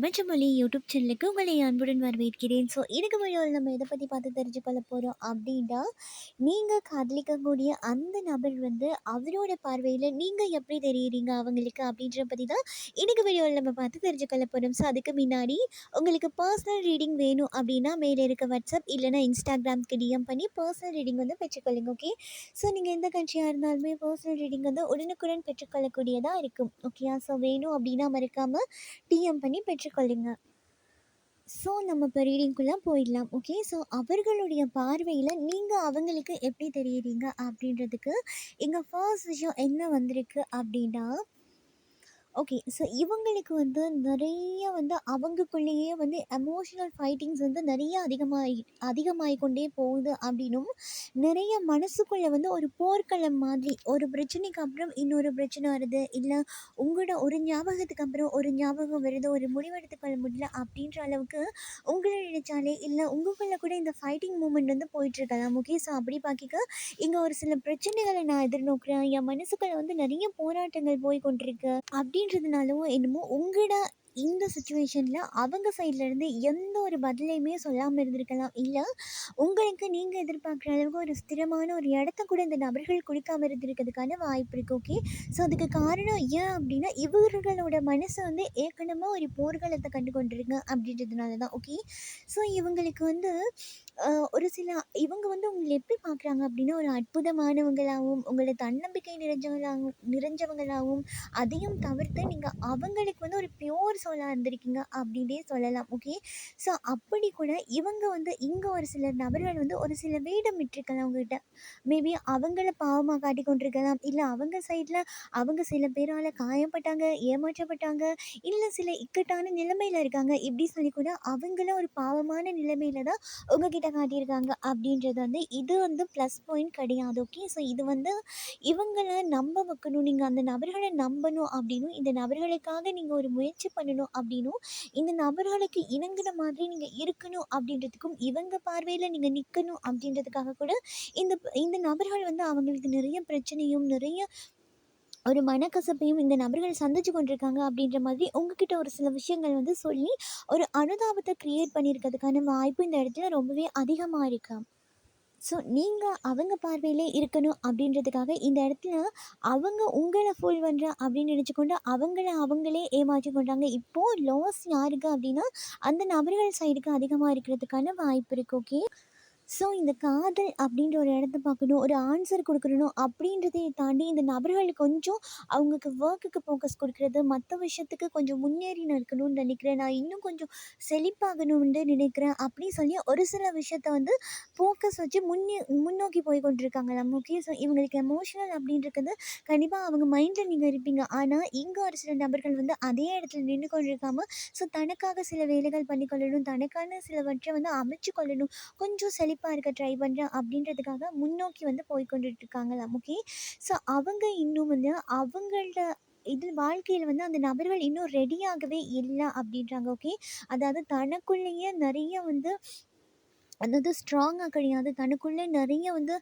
பிரபஞ்சமொழி YouTube சேனலுக்கு உங்களை அன்புடன் வரவேற்கிறேன். ஸோ இதுக்கு வீடியோவில் நம்ம எதை பற்றி பார்த்து தெரிஞ்சுக்கொள்ள போகிறோம் அப்படின்னா நீங்கள் காதலிக்கக்கூடிய அந்த நபர் வந்து அவரோட பார்வையில் நீங்கள் எப்படி தெரியுறீங்க அவங்களுக்கு அப்படின்ற பற்றி தான் இதுக்கு வீடியோவில் நம்ம பார்த்து தெரிஞ்சுக்கொள்ள போகிறோம் ஸோ அதுக்கு முன்னாடி உங்களுக்கு பர்சனல் ரீடிங் வேணும் அப்படின்னா மேலே இருக்க வாட்ஸ்அப் இல்லைனா இன்ஸ்டாகிராம்க்கு டிஎம் பண்ணி பர்சனல் ரீடிங் வந்து பெற்றுக்கொள்ளுங்க ஓகே ஸோ நீங்கள் எந்த கண்ட்ரியாக இருந்தாலுமே பர்சனல் ரீடிங் வந்து உடனுக்குடன் பெற்றுக்கொள்ளக்கூடியதாக இருக்கும் ஓகேயா ஸோ வேணும் அப்படின்னா மறக்காமல் டிஎம் பண்ணி பெற்று பெற்றுக்கொள்ளுங்க ஸோ நம்ம இப்போ ரீடிங்குள்ளே போயிடலாம் ஓகே ஸோ அவர்களுடைய பார்வையில் நீங்கள் அவங்களுக்கு எப்படி தெரியுறீங்க அப்படின்றதுக்கு எங்கள் ஃபர்ஸ்ட் விஷயம் என்ன வந்திருக்கு அப்படின்னா ஓகே ஸோ இவங்களுக்கு வந்து நிறைய வந்து அவங்களுக்குள்ளேயே வந்து எமோஷனல் ஃபைட்டிங்ஸ் வந்து நிறைய அதிகமாகி அதிகமாகி கொண்டே போகுது அப்படின்னும் நிறைய மனசுக்குள்ளே வந்து ஒரு போர்க்களம் மாதிரி ஒரு பிரச்சனைக்கு அப்புறம் இன்னொரு பிரச்சனை வருது. இல்லை உங்களோட ஒரு ஞாபகத்துக்கு அப்புறம் ஒரு ஞாபகம் வருது ஒரு முடிவெடுத்துக்கொள்ள முடியல அப்படின்ற அளவுக்கு உங்களை நினைச்சாலே இல்லை உங்களுக்குள்ளே கூட இந்த ஃபைட்டிங் மூமெண்ட் வந்து போயிட்டுருக்கலாம் ஓகே ஸோ அப்படி பார்க்க இங்கே ஒரு சில பிரச்சனைகளை நான் எதிர்நோக்குறேன். என் மனசுக்குள்ளே வந்து நிறைய போராட்டங்கள் போய் கொண்டிருக்கு அப்படின்றதுனாலவோ என்னமோ உங்களோட இந்த சுச்சுவேஷனில் அவங்க சைட்லேருந்து எந்த ஒரு பதிலையுமே சொல்லாமல் இருந்திருக்கலாம். இல்லை உங்களுக்கு நீங்கள் எதிர்பார்க்குற அளவுக்கு ஒரு ஸ்திரமான ஒரு இடத்த கூட இந்த நபர்கள் கொடுக்காமல் இருந்திருக்கிறதுக்கான வாய்ப்பு இருக்குது ஓகே ஸோ அதுக்கு காரணம் ஏன் அப்படின்னா இவர்களோட மனசு வந்து ஏற்கனவே ஒரு போர்க்களத்தை கண்டு கொண்டிருங்க அப்படின்றதுனால தான் ஓகே ஸோ இவங்களுக்கு வந்து ஒரு சில இவங்க வந்து உங்களை எப்படி பார்க்குறாங்க அப்படின்னா ஒரு அற்புதமானவங்களாகவும் உங்களை தன்னம்பிக்கை நிறைஞ்சவங்களாகவும் நிறைஞ்சவங்களாகவும் அதையும் தவிர்த்து நீங்கள் அவங்களுக்கு வந்து ஒரு பியோர் சோலாக இருந்திருக்கீங்க அப்படின்னே சொல்லலாம் ஓகே ஸோ அப்படி கூட இவங்க வந்து இங்கே ஒரு சில நபர்கள் வந்து ஒரு சில வேடம் விட்டுருக்கலாம் அவங்ககிட்ட மேபி அவங்கள பாவமாக காட்டி கொண்டிருக்கலாம். இல்லை அவங்க சைடில் அவங்க சில பேரால் காயப்பட்டாங்க ஏமாற்றப்பட்டாங்க இல்லை சில இக்கட்டான நிலைமையில் இருக்காங்க. இப்படி சொல்லி கூட அவங்கள ஒரு பாவமான நிலைமையில தான் உங்ககிட்ட காட்டியிருக்காங்க அப்படின்றது வந்து இது வந்து ப்ளஸ் பாயிண்ட் கிடையாது ஓகே ஸோ இது வந்து இவங்கள நம்ப வைக்கணும் நீங்கள் அந்த நபர்களை நம்பணும் அப்படின்னும் இந்த நபர்களுக்காக நீங்கள் ஒரு முயற்சி பண்ணணும் அப்படின்னும் இந்த நபர்களுக்கு இணங்குன மாதிரி நீங்கள் இருக்கணும் அப்படின்றதுக்கும் இவங்க பார்வையில் நீங்கள் நிற்கணும் அப்படின்றதுக்காக கூட இந்த இந்த நபர்கள் வந்து அவங்களுக்கு நிறைய பிரச்சனையும் நிறைய ஒரு மனக்கசப்பையும் இந்த நபர்கள் சந்திச்சு கொண்டிருக்காங்க அப்படின்ற மாதிரி உங்ககிட்ட ஒரு சில விஷயங்கள் வந்து சொல்லி ஒரு அனுதாபத்தை க்ரியேட் பண்ணியிருக்கிறதுக்கான வாய்ப்பு இந்த இடத்துல ரொம்பவே அதிகமாக இருக்கு? ஸோ நீங்கள் அவங்க பார்வையிலே இருக்கணும் அப்படின்றதுக்காக இந்த இடத்துல அவங்க உங்களை ஃபுல் பண்ணுற அப்படின்னு நினச்சிக்கொண்டு அவங்கள அவங்களே ஏமாற்றி கொண்டாங்க. இப்போது லாஸ் யாருக்கு அப்படின்னா அந்த நபர்கள் சைடுக்கு அதிகமாக இருக்கிறதுக்கான வாய்ப்பு இருக்குது ஓகே ஸோ இந்த காதல் அப்படின்ற ஒரு இடத்த பார்க்கணும் ஒரு ஆன்சர் கொடுக்கணும் அப்படின்றதை தாண்டி இந்த நபர்கள் கொஞ்சம் அவங்களுக்கு ஒர்க்குக்கு ஃபோக்கஸ் கொடுக்கறது மற்ற விஷயத்துக்கு கொஞ்சம் முன்னேறி இருக்கணும்னு நினைக்கிறேன். நான் இன்னும் கொஞ்சம் செழிப்பாகணும்னு நினைக்கிறேன். அப்படின்னு சொல்லி ஒரு சில விஷயத்த வந்து ஃபோக்கஸ் வச்சு முன்னே முன்னோக்கி போய் கொண்டிருக்காங்களாம். ஓகே ஸோ இவங்களுக்கு எமோஷனல் அப்படின்றது கண்டிப்பாக அவங்க மைண்டில் நீங்கள் இருப்பீங்க. ஆனால் இங்கே ஒரு சில நபர்கள் வந்து அதே இடத்துல நின்று கொண்டிருக்காம ஸோ தனக்காக சில வேலைகள் பண்ணிக்கொள்ளணும் தனக்கான சிலவற்றை வந்து அமைச்சு கொள்ளணும் கொஞ்சம் செழிப்பு செழிப்பாக இருக்க ட்ரை பண்ணுறேன் அப்படின்றதுக்காக முன்னோக்கி வந்து போய்கொண்டுட்டு இருக்காங்களாம் ஓகே ஸோ அவங்க இன்னும் வந்து அவங்களோட இது வாழ்க்கையில் வந்து அந்த நபர்கள் இன்னும் ரெடியாகவே இல்லை அப்படின்றாங்க ஓகே அதாவது தனக்குள்ளேயே நிறைய வந்து அதாவது ஸ்ட்ராங்காக கிடையாது. தனக்குள்ளே நிறைய வந்து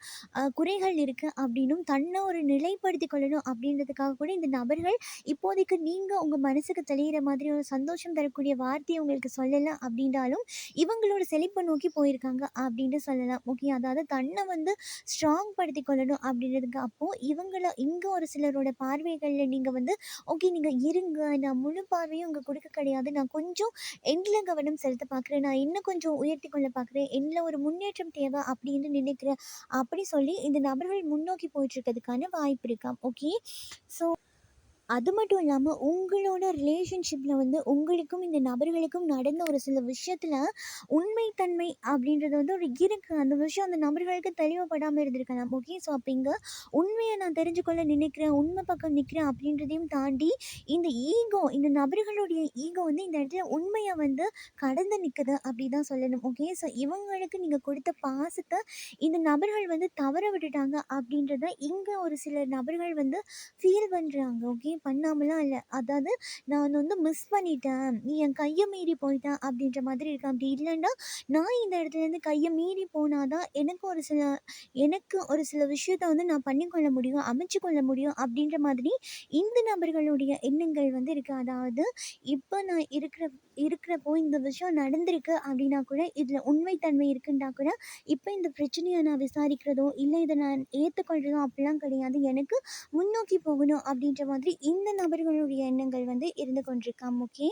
குறைகள் இருக்குது அப்படின்னும் தன்னை ஒரு நிலைப்படுத்தி கொள்ளணும் அப்படின்றதுக்காக கூட இந்த நபர்கள் இப்போதைக்கு நீங்கள் உங்கள் மனசுக்கு தெளிகிற மாதிரி ஒரு சந்தோஷம் தரக்கூடிய வார்த்தையை உங்களுக்கு சொல்லலை அப்படின்றாலும் இவங்களோட செழிப்பை நோக்கி போயிருக்காங்க அப்படின்ட்டு சொல்லலாம். ஓகே அதாவது தன்னை வந்து ஸ்ட்ராங் படுத்தி கொள்ளணும் அப்படின்றதுக்கு அப்போது இவங்கள இங்கே ஒரு சிலரோட பார்வைகளில் நீங்கள் வந்து ஓகே நீங்கள் இருங்க நான் முழு பார்வையும் உங்கள் கொடுக்க கிடையாது. நான் கொஞ்சம் எண்டில் கவனம் செலுத்த பார்க்குறேன். நான் இன்னும் கொஞ்சம் உயர்த்தி கொள்ள பார்க்குறேன். இதில் ஒரு முன்னேற்றம் தேவை அப்படின்னு நினைக்கிறேன் அப்படி சொல்லி இந்த நபர்கள் முன்னோக்கி போயிட்டுருக்கிறதுக்கான வாய்ப்பு இருக்காம் ஓகே ஸோ அது மட்டும் இல்லாமல் உங்களோட ரிலேஷன்ஷிப்பில் வந்து உங்களுக்கும் இந்த நபர்களுக்கும் நடந்த ஒரு சில விஷயத்தில் உண்மைத்தன்மை அப்படின்றது வந்து ஒரு இருக்குது அந்த விஷயம் அந்த நபர்களுக்கு தெளிவுபடாமல் இருந்திருக்கலாம். ஓகே ஸோ அப்போ இங்கே உண்மையை நான் தெரிஞ்சுக்கொள்ள நினைக்கிறேன் உண்மை பக்கம் நிற்கிறேன் அப்படின்றதையும் தாண்டி இந்த ஈகோ இந்த நபர்களுடைய ஈகோ வந்து இந்த இடத்துல உண்மையை வந்து கடந்து நிற்குது அப்படி தான் சொல்லணும். ஓகே ஸோ இவங்களுக்கு நீங்கள் கொடுத்த பாசத்தை இந்த நபர்கள் வந்து தவற விட்டுட்டாங்க அப்படின்றத இங்கே ஒரு சில நபர்கள் வந்து ஃபீல் பண்ணுறாங்க ஓகே பண்ணாமலாம் இல்லை அதாவது நான் வந்து மிஸ் பண்ணிட்டேன். நீ என் கையை மீறி போயிட்டேன் அப்படின்ற மாதிரி இருக்கு. அப்படி இல்லைன்னா நான் இந்த இடத்துலேருந்து கையை மீறி போனால் தான் எனக்கு ஒரு சில எனக்கு ஒரு சில விஷயத்த வந்து நான் பண்ணிக்கொள்ள முடியும், அமைச்சு கொள்ள முடியும் அப்படின்ற மாதிரி இந்த நபர்களுடைய எண்ணங்கள் வந்து இருக்குது அதாவது இப்போ நான் இருக்கிற இருக்கிறப்போ இந்த விஷயம் நடந்திருக்கு அப்படின்னா கூட, இதில் உண்மைத்தன்மை இருக்குன்னா கூட, இப்போ இந்த பிரச்சனையை நான் விசாரிக்கிறதோ, இல்லை இதை நான் ஏற்றுக்கொள்கிறதோ அப்படிலாம் கிடையாது. எனக்கு முன்னோக்கி போகணும் அப்படின்ற மாதிரி இந்த நபர்களுடைய எண்ணங்கள் வந்து இருந்து கொண்டிருக்காம். ஓகே.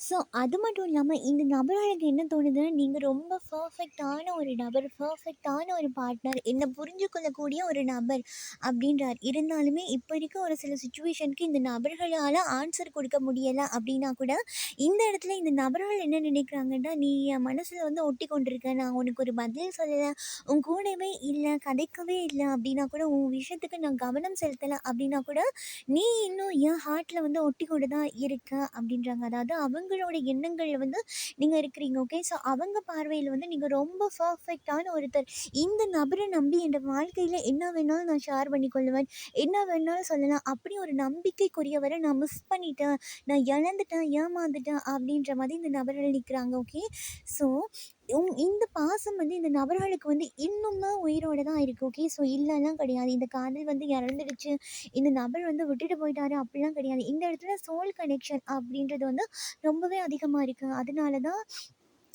ஸோ அது மட்டும் இல்லாமல் இந்த நபர்களுக்கு என்ன தோணுதுன்னா, நீங்கள் ரொம்ப பர்ஃபெக்டான ஒரு நபர், பர்ஃபெக்டான ஒரு பார்ட்னர், என்னை புரிஞ்சுக்கொள்ளக்கூடிய ஒரு நபர் அப்படின்றார். இருந்தாலுமே இப்போ இருக்க ஒரு சில சுச்சுவேஷனுக்கு இந்த நபர்களால் ஆன்சர் கொடுக்க முடியலை அப்படின்னா கூட, இந்த இடத்துல இந்த நபர்கள் என்ன நினைக்கிறாங்கன்னா, "நீ என் மனசில் வந்து ஒட்டிக்கொண்டிருக்க. நான் உனக்கு ஒரு பதில் சொல்லலை உன் கூடவே இல்லை கதைக்கவே இல்லை அப்படின்னா கூட, உன் விஷயத்துக்கு நான் கவனம் செலுத்தலை அப்படின்னா கூட, நீ இன்னும் என் ஹார்ட்டில் வந்து ஒட்டி கொண்டு தான் இருக்க" அப்படின்றாங்க. அதாவது அவங்க அவங்களோட எண்ணங்கள் வந்து நீங்கள் இருக்கிறீங்க. ஓகே. ஸோ அவங்க பார்வையில் வந்து நீங்கள் ரொம்ப பர்ஃபெக்டான ஒருத்தர். இந்த நபரை நம்பி என் வாழ்க்கையில் என்ன வேணாலும் நான் ஷேர் பண்ணிக்கொள்ளுவேன். என்ன வேணாலும் சொல்லலாம். அப்படி ஒரு நம்பிக்கைக்குரியவரை நான் மிஸ் பண்ணிட்டேன். நான் இழந்துட்டேன், ஏமாந்துட்டேன் அப்படின்ற மாதிரி இந்த நபர்கள் நிற்கிறாங்க. ஓகே. ஸோ இந்த பாசம் வந்து இந்த நபர்களுக்கு வந்து இன்னுமே உயிரோட தான் இருக்குது ஓகே. ஸோ இல்லைலாம் கிடையாது. இந்த காதல் வந்து இறந்துடுச்சு. இந்த நபர் வந்து விட்டுட்டு போயிட்டாரு அப்படிலாம் கிடையாது. இந்த இடத்துல சோல் கனெக்ஷன் அப்படின்றது வந்து ரொம்பவே அதிகமாக இருக்குது அதனால தான்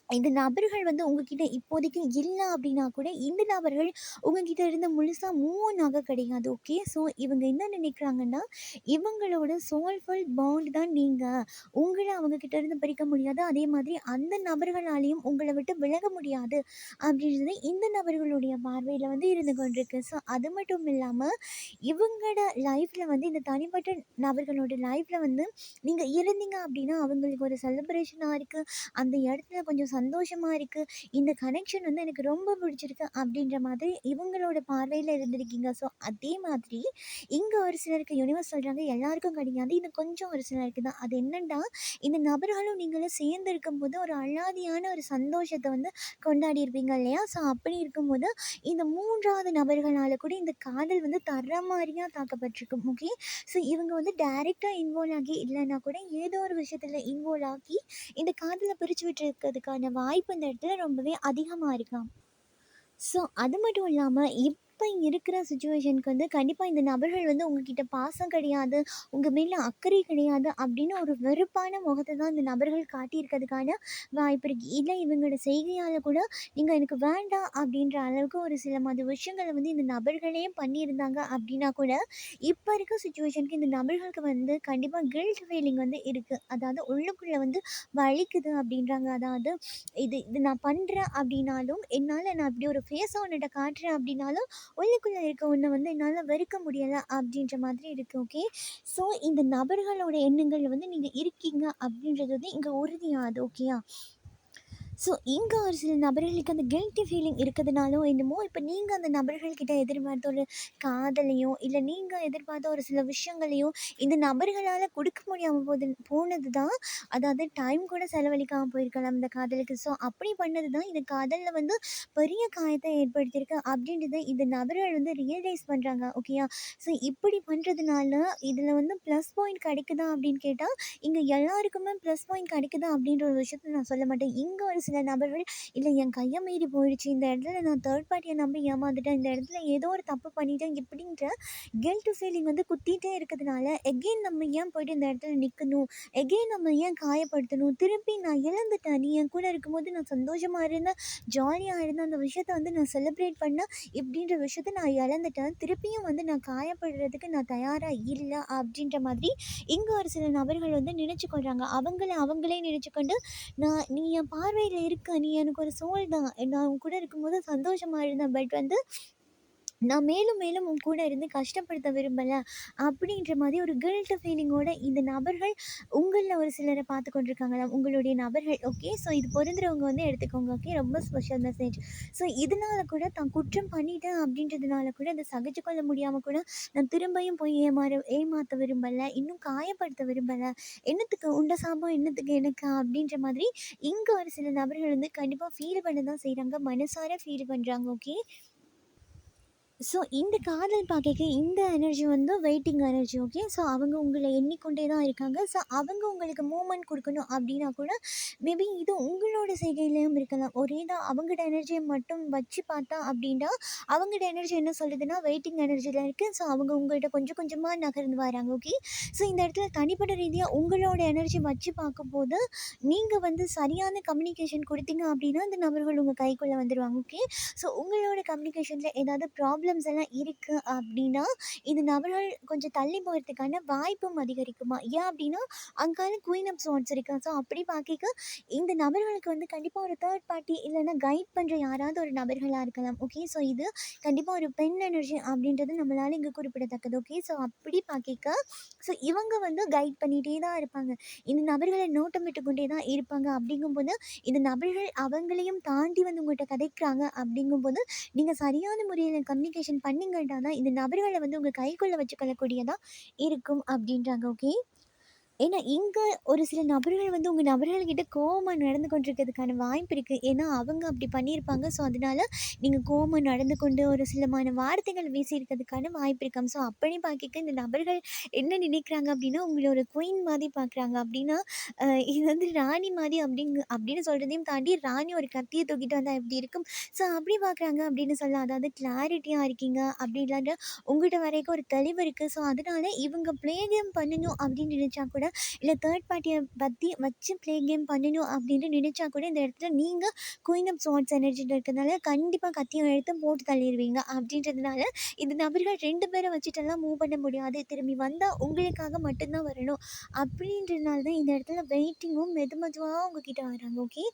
இந்த நபர்கள் வந்து உங்ககிட்ட இப்போதைக்கு இல்லை அப்படின்னா கூட, இந்த நபர்கள் உங்ககிட்ட இருந்து முழுசாக மூவ் ஆன் ஆக கிடையாது. ஓகே. ஸோ இவங்க என்ன நினைக்கிறாங்கன்னா, இவங்களோட சோல்ஃபுல் பாண்ட் தான் நீங்கள் உங்களை அவங்கக்கிட்ட இருந்து பிரிக்க முடியாது. அதே மாதிரி அந்த நபர்களாலேயும் உங்களை விட்டு விலக முடியாது. அப்படின்றது இந்த நபர்களுடைய பார்வையில் வந்து இருந்து கொண்டிருக்கு. ஸோ அது மட்டும் இல்லாமல் இவங்களோட லைஃப்பில் வந்து இந்த தனிப்பட்ட நபர்களோட லைஃப்பில் வந்து நீங்கள் இருந்தீங்க அப்படின்னா, அவங்களுக்கு ஒரு செலிப்ரேஷனாக இருக்குது அந்த இடத்துல கொஞ்சம் சந்தோஷமாக இருக்குது இந்த கனெக்ஷன் வந்து எனக்கு ரொம்ப பிடிச்சிருக்கு அப்படின்ற மாதிரி இவங்களோட பார்வையில் இருந்திருக்கீங்க. ஸோ அதே மாதிரி இங்கே ஒரு சிலருக்கு யுனிவர்ஸ் சொல்கிறாங்க எல்லாருக்கும் கிடையாது. இது கொஞ்சம் ஒரு சிலருக்கு தான். அது என்னென்னா இந்த நபர்களும் நீங்களும் சேர்ந்து இருக்கும்போது ஒரு அழாதியான ஒரு சந்தோஷத்தை வந்து கொண்டாடியிருப்பீங்க இல்லையா? ஸோ அப்படி இருக்கும்போது, இந்த மூன்றாவது நபர்களால் கூட இந்த காதல் வந்து தரமாரியா தாக்கப்பட்டிருக்கும். ஓகே. ஸோ இவங்க வந்து டைரெக்டாக இன்வால்வ் ஆகி இல்லைன்னா கூட ஏதோ ஒரு விஷயத்தில் இன்வால்வ் ஆகி, இந்த காதலை பிரித்து விட்டுருக்கிறதுக்கான வாய்ப்பு இந்த இடத்துல ரொம்பவே அதிகமாக இருக்காம். ஸோ அது மட்டும் இல்லாம, இப்போ இருக்கிற சுச்சுவேஷனுக்கு வந்து கண்டிப்பாக இந்த நபர்கள் வந்து உங்ககிட்ட பாசம் கிடையாது, உங்கள் மேலே அக்கறை கிடையாது அப்படின்னு ஒரு வெறுப்பான முகத்தை தான் இந்த நபர்கள் காட்டியிருக்கிறதுக்கான வாய்ப்பு இருக்குது இல்லை இவங்களோட செய்கையால் கூட, நீங்கள் எனக்கு வேண்டாம் அப்படின்ற அளவுக்கு ஒரு சில மது விஷயங்களை வந்து இந்த நபர்களே பண்ணியிருந்தாங்க அப்படின்னா கூட, இப்போ இருக்க சுச்சுவேஷனுக்கு இந்த நபர்களுக்கு வந்து கண்டிப்பாக கில்ட் ஃபீலிங் வந்து இருக்குது அதாவது உள்ளுக்குள்ளே வந்து வலிக்குது அப்படின்றாங்க. அதாவது இது இது நான் பண்ணுறேன் அப்படின்னாலும், என்னால் நான் இப்படி ஒரு ஃபேஸ் உன்னிட்ட காட்டுறேன் அப்படின்னாலும், உள்ளுக்குள்ள இருக்க உன்ன வந்து என்னால வெறுக்க முடியல அப்படின்ற மாதிரி இருக்கு. ஓகே. ஸோ இந்த நபர்களோட எண்ணங்கள் வந்து நீங்க இருக்கீங்க அப்படின்றது வந்து இங்க உறுதியாகுது. ஓகேயா? ஸோ இங்கே ஒரு சில நபர்களுக்கு அந்த கில்ட்டி ஃபீலிங் இருக்கிறதுனாலோ என்னமோ, இப்போ நீங்கள் அந்த நபர்கள்கிட்ட எதிர்பார்த்த ஒரு காதலையோ, இல்லை நீங்கள் எதிர்பார்த்த ஒரு சில விஷயங்களையும் இந்த நபர்களால் கொடுக்க முடியாமல் போது போனது தான் அதாவது டைம் கூட செலவழிக்காமல் போயிருக்கலாம் இந்த காதலுக்கு. ஸோ அப்படி பண்ணது தான் இந்த காதலில் வந்து பெரிய காயத்தை ஏற்படுத்தியிருக்கு அப்படின்றத இந்த நபர்கள் வந்து ரியலைஸ் பண்ணுறாங்க ஓகேயா? ஸோ இப்படி பண்ணுறதுனால இதில் வந்து ப்ளஸ் பாயிண்ட் கிடைக்குதா அப்படின்னு கேட்டால் இங்கே எல்லாருக்குமே ப்ளஸ் பாயிண்ட் கிடைக்குதா அப்படின்ற ஒரு விஷயத்த நான் சொல்ல மாட்டேன். இங்கே ஒரு சில நபர்கள், இல்லை என் கையை மீறி போயிடுச்சு. இந்த இடத்துல நான் தேர்ட் பார்ட்டியை நம்பி ஏமாந்துட்டேன். இந்த இடத்துல ஏதோ ஒரு தப்பு பண்ணிட்டேன். இப்படின்ற கில்ட் ஃபீலிங் வந்து குத்திட்டே இருக்கிறதுனால, எகெயின் நம்ம ஏன் போயிட்டு இந்த இடத்துல நிற்கணும் எகெயின் நம்ம ஏன் காயப்படுத்தணும்? திருப்பி நான் இழந்துட்டேன். நீ என் கூட இருக்கும்போது நான் சந்தோஷமாக இருந்தேன், ஜாலியாக இருந்தேன். அந்த விஷயத்த வந்து நான் செலிப்ரேட் பண்ணேன். இப்படின்ற விஷயத்த நான் இழந்துட்டேன். திருப்பியும் வந்து நான் காயப்படுறதுக்கு நான் தயாராக இல்லை அப்படின்ற மாதிரி, இங்கே ஒரு சில நபர்கள் வந்து நினைச்சு அவங்கள அவங்களே நினச்சிக்கொண்டு நான் நீ என் பார்வையில் இருக்க. நீ எனக்கு ஒரு சோல் தான். நான் உன் கூட இருக்கும்போது சந்தோஷமாக இருந்தேன். பட் வந்து நான் மேலும் மேலும் உன் கூட இருந்து கஷ்டப்படுத்த விரும்பல. அப்படின்ற மாதிரி ஒரு கில்ட் ஃபீலிங்கோட இந்த நபர்கள் உங்களில் ஒரு சிலரை பார்த்து கொண்டிருக்காங்களாம். உங்களுடைய நபர்கள். ஓகே. ஸோ இது பொருந்துறவங்க வந்து எடுத்துக்கோங்க. ஓகே. ரொம்ப ஸ்பெஷல் மெசேஜ். ஸோ இதனால கூட தான் குற்றம் பண்ணிட்டேன் அப்படின்றதுனால கூட அத சகிச்சுக்கொள்ள முடியாமல் கூட, நான் திரும்பியும் போய் ஏமாற ஏமாற்ற விரும்பலை இன்னும் காயப்படுத்த விரும்பலை என்னத்துக்கு உண்ட சாபம் என்னத்துக்கு எனக்கு அப்படின்ற மாதிரி, இங்கே ஒரு சில நபர்கள் வந்து கண்டிப்பாக ஃபீல் பண்ண தான் செய்கிறாங்க மனசார ஃபீல் பண்ணுறாங்க ஓகே. ஸோ இந்த காதல் பாக்கைக்கு இந்த எனர்ஜி வந்து வெயிட்டிங் எனர்ஜி ஓகே. ஸோ அவங்க உங்களை எண்ணிக்கொண்டே தான் இருக்காங்க. ஸோ அவங்க உங்களுக்கு மூவ்மெண்ட் கொடுக்கணும் அப்படின்னா கூட, மேபி இது உங்களோட செய்கையிலையும் இருக்கலாம். ஒரேதா அவங்களோட எனர்ஜியை மட்டும் வச்சு பார்த்தா அப்படின்னா அவங்களோட எனர்ஜி என்ன சொல்லுதுன்னா, வெயிட்டிங் எனர்ஜியில் இருக்குது ஸோ அவங்க உங்கள்கிட்ட கொஞ்சம் கொஞ்சமாக நகர்ந்து வராங்க ஓகே. ஸோ இந்த இடத்துல தனிப்பட்ட ரீதியாக உங்களோட எனர்ஜி வச்சு பார்க்கும்போது, நீங்கள் வந்து சரியான கம்யூனிகேஷன் கொடுத்தீங்க அப்படின்னா இந்த நபர்கள் உங்கள் கைக்குள்ளே வந்துடுவாங்க ஓகே. ஸோ உங்களோட கம்யூனிகேஷனில் ஏதாவது ப்ராப்ளம் ப்ராப்ளம்ஸ் எல்லாம் இருக்குது அப்படின்னா இந்த நபர்கள் கொஞ்சம் தள்ளி போகிறதுக்கான வாய்ப்பும் அதிகரிக்குமா. ஏன் அப்படின்னா அங்கால குயின் ஆஃப் ஸ்வார்ட்ஸ் இருக்கா ஸோ அப்படி பார்க்க இந்த நபர்களுக்கு வந்து கண்டிப்பாக ஒரு தேர்ட் பார்ட்டி இல்லைன்னா கைட் பண்ணுற யாராவது ஒரு நபர்களாக இருக்கலாம். ஓகே. ஸோ இது கண்டிப்பாக ஒரு பெண் எனர்ஜி அப்படின்றது நம்மளால் இங்கே குறிப்பிடத்தக்கது. ஓகே. ஸோ அப்படி பார்க்க ஸோ இவங்க வந்து கைட் பண்ணிகிட்டே தான் இருப்பாங்க. இந்த நபர்கள நோட்டமிட்டு கொண்டே தான் இருப்பாங்க. அப்படிங்கும்போது இந்த நபர்கள் அவங்களையும் தாண்டி வந்து உங்கள்கிட்ட கதைக்கிறாங்க அப்படிங்கும்போது நீங்கள் சரியான முறையில் கம்யூனிகேட் கம்யூனிகேஷன் பண்ணீங்கன்னா தான், இந்த நபர்களை வந்து உங்கள் கைக்குள்ளே வச்சுக்கொள்ளக்கூடியதாக இருக்கும் அப்படின்றாங்க ஓகே. ஏன்னா, இங்கே ஒரு சில நபர்கள் வந்து உங்கள் நபர்கள் கிட்ட நடந்து கொண்டிருக்கிறதுக்கான வாய்ப்பு இருக்குது ஏன்னா, அவங்க அப்படி பண்ணியிருப்பாங்க. ஸோ அதனால் நீங்கள் கோவமா நடந்து கொண்டு ஒரு சிலமான வார்த்தைகள் வீசியிருக்கிறதுக்கான வாய்ப்பு இருக்காங்க ஸோ அப்படி பார்க்க இந்த நபர்கள் என்ன நினைக்கிறாங்க அப்படின்னா உங்களை ஒரு குயின் மாதிரி பார்க்குறாங்க. அப்படின்னா இது வந்து ராணி மாதிரி அப்படிங்க அப்படின்னு சொல்கிறதையும் தாண்டி, ராணி ஒரு கத்தியை தூக்கிட்டு வந்தால் எப்படி இருக்கும்? ஸோ அப்படி பார்க்குறாங்க அப்படின்னு சொல்லலாம். அதாவது கிளாரிட்டியாக இருக்கீங்க. அப்டி உங்கள்கிட்ட வரைக்கும் ஒரு தெளிவு இருக்குது ஸோ அதனால் இவங்க ப்ளே பண்ணணும் அப்படின்னு நினச்சா கூட, இல்லை தேர்ட் பார்ட்டியை பற்றி வச்சு ப்ளே கேம் பண்ணணும் அப்படின்ட்டு நினச்சா கூட, இந்த இடத்துல நீங்கள் குயின் ஆஃப் ஸ்வார்ட்ஸ் எனர்ஜியில் இருக்கிறதுனால கண்டிப்பாக கத்தியும் எடுத்து போட்டு தள்ளிருவீங்க. அப்படின்றதுனால இந்த நபர்கள் ரெண்டு பேரை வச்சுட்டெல்லாம் மூவ் பண்ண முடியாது. திரும்பி வந்தால் உங்களுக்காக மட்டும்தான் வரணும். அப்படின்றதுனால தான் இந்த இடத்துல வெயிட்டிங்கும் மெது மெதுவாக உங்ககிட்ட வராங்க. ஓகே.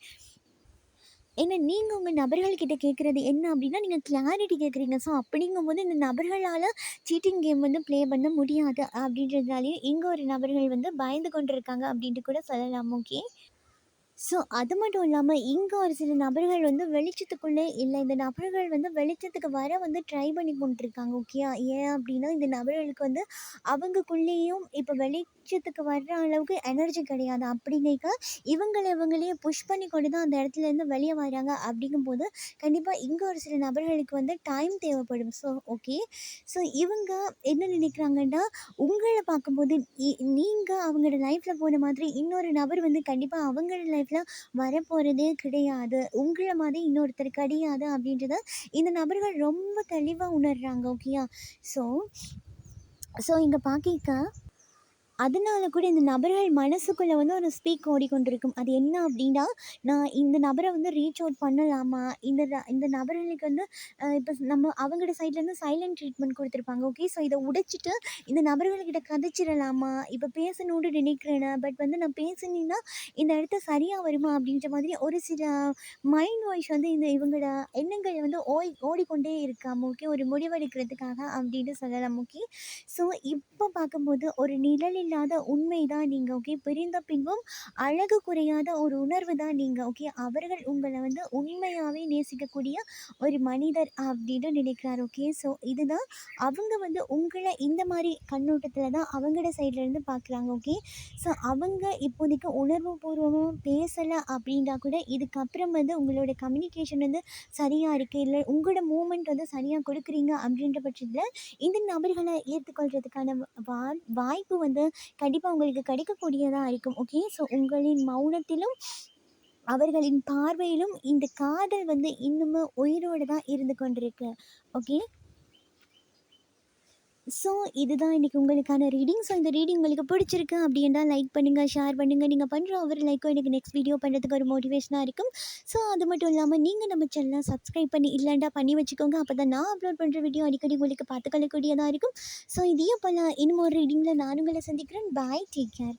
ஏன்னா, நீங்கள் உங்கள் நபர்கள் கேட்குறது என்ன அப்படின்னா நீங்கள் கிளாரிட்டி கேட்குறீங்க. ஸோ அப்படிங்கும்போது இந்த நபர்களால் சீட்டிங் கேம் வந்து ப்ளே பண்ண முடியாது. அப்டின்றதுனாலயும் இங்கே ஒரு நபர்கள் வந்து பயந்து கொண்டிருக்காங்க அப்படின்ட்டு கூட சொல்லலாம். ஓகே. ஸோ அது மட்டும் இல்லாமல் இங்கே ஒரு சில நபர்கள் வந்து வெளிச்சத்துக்குள்ளே இல்லை இந்த நபர்கள் வந்து வெளிச்சத்துக்கு வர வந்து ட்ரை பண்ணி கொண்டிருக்காங்க. ஓகேயா. ஏன் அப்படின்னா இந்த நபர்களுக்கு வந்து அவங்கக்குள்ளேயும் வெளி உச்சத்துக்கு வர்ற அளவுக்கு எனர்ஜி கிடையாது. அப்டிங்கைக்க, இவங்கள இவங்களையே புஷ் பண்ணி கொண்டு தான் அந்த இடத்துலேருந்து வெளியே வராங்க. அப்படிங்கும்போது கண்டிப்பாக இங்கே ஒரு சில நபர்களுக்கு வந்து டைம் தேவைப்படும். So okay. ஸோ இவங்க என்ன நினைக்கிறாங்கன்னா, உங்களை பார்க்கும்போது நீங்கள் அவங்களோட லைஃப்பில் போன மாதிரி இன்னொரு நபர் வந்து கண்டிப்பாக அவங்களோட லைஃப்பில் வரப்போகிறதே கிடையாது. உங்களை மாதிரி இன்னொருத்தர் கிடையாது அப்படின்றத இந்த நபர்கள் ரொம்ப தெளிவாக உணர்றாங்க. ஓகேயா. ஸோ ஸோ இங்கே பார்க்க அதனால கூட இந்த நபர்கள் மனசுக்குள்ள வந்து ஒரு ஸ்பீக் ஓடிக்கொண்டிருக்கும். அது என்ன அப்படின்னா நான் இந்த நபரை வந்து ரீச் அவுட் பண்ணலாமா? இந்த இந்த நபர்களுக்கு வந்து இப்போ நம்ம அவங்களோட சைட்லேருந்து சைலன்ட் ட்ரீட்மெண்ட் கொடுத்துருப்பாங்க ஓகே. ஸோ இதை உடைச்சிட்டு இந்த நபர்கள் கதைச்சிடலாமா இப்போ பேசணும்னு நினைக்கிறேன். பட் வந்து நான் பேசினீங்கன்னா இந்த இடத்த சரியாக வருமா? அப்படின்ற மாதிரி ஒரு சில மைண்ட் வாய்ஸ் வந்து இந்த இவங்களோட எண்ணங்கள் வந்து ஓய் ஓடிக்கொண்டே இருக்காம ஓகே. ஒரு முடிவெடுக்கிறதுக்காக அப்படின்னு சொல்லலாம். ஓகே. ஸோ இப்போ பார்க்கும்போது ஒரு நிழலில் இல்லாத உண்மை தான் நீங்கள் ஓகே. பிரிந்த பின்பும் அழகு குறையாத ஒரு உணர்வு தான் நீங்கள் ஓகே. அவர்கள் உங்களை வந்து உண்மையாகவே நேசிக்கக்கூடிய ஒரு மனிதர் அப்படின்னு நினைக்கிறார். ஓகே. ஸோ இதுதான் அவங்க வந்து உங்களை இந்த மாதிரி கண்ணோட்டத்தில் தான் அவங்களோட சைட்லேருந்து பார்க்குறாங்க. ஓகே. ஸோ அவங்க இப்போதைக்கு உணர்வு பூர்வமாக பேசலை அப்படின்னா கூட, இதுக்கப்புறம் வந்து உங்களோட கம்யூனிகேஷன் வந்து சரியாக இருக்குது இல்லை உங்களோட மூமெண்ட் வந்து சரியாக கொடுக்குறீங்க அப்படின்ற பட்சத்தில் இந்த நபர்களை ஏற்றுக்கொள்கிறதுக்கான வா வாய்ப்பு வந்து கண்டிப்பா உங்களுக்கு கிடைக்கக்கூடியதா இருக்கும். ஓகே. ஸோ உங்களின் மௌனத்திலும், அவர்களின் பார்வையிலும் இந்த காதல் வந்து இன்னுமும் உயிரோடு தான் இருந்து கொண்டிருக்கு. ஓகே. ஸோ இதுதான் இன்றைக்கி உங்களுக்கான ரீடிங். ஸோ இந்த ரீடிங் உங்களுக்கு பிடிச்சிருக்கு அப்படின்னா லைக் பண்ணுங்கள் ஷேர் பண்ணுங்கள் நீங்கள் பண்ணுற ஒவ்வொரு லைக்கும் எனக்கு நெக்ஸ்ட் வீடியோ பண்ணுறதுக்கு ஒரு மோட்டிவேஷனாக இருக்கும். ஸோ அது மட்டும் இல்லாமல் நீங்கள் நம்ம சேனலாக சப்ஸ்கிரைப் பண்ணி இல்லைண்டா பண்ணி வச்சுக்கோங்க. அப்போ தான் நான் அப்லோட் பண்ணுற வீடியோ அடிக்கடி உங்களுக்கு பார்த்துக்கொள்ளக்கூடியதாக இருக்கும். ஸோ இதையும் போல இன்னும் ஒரு ரீடிங்கில் நான் உங்களை சந்திக்கிறேன். பாய். Take care.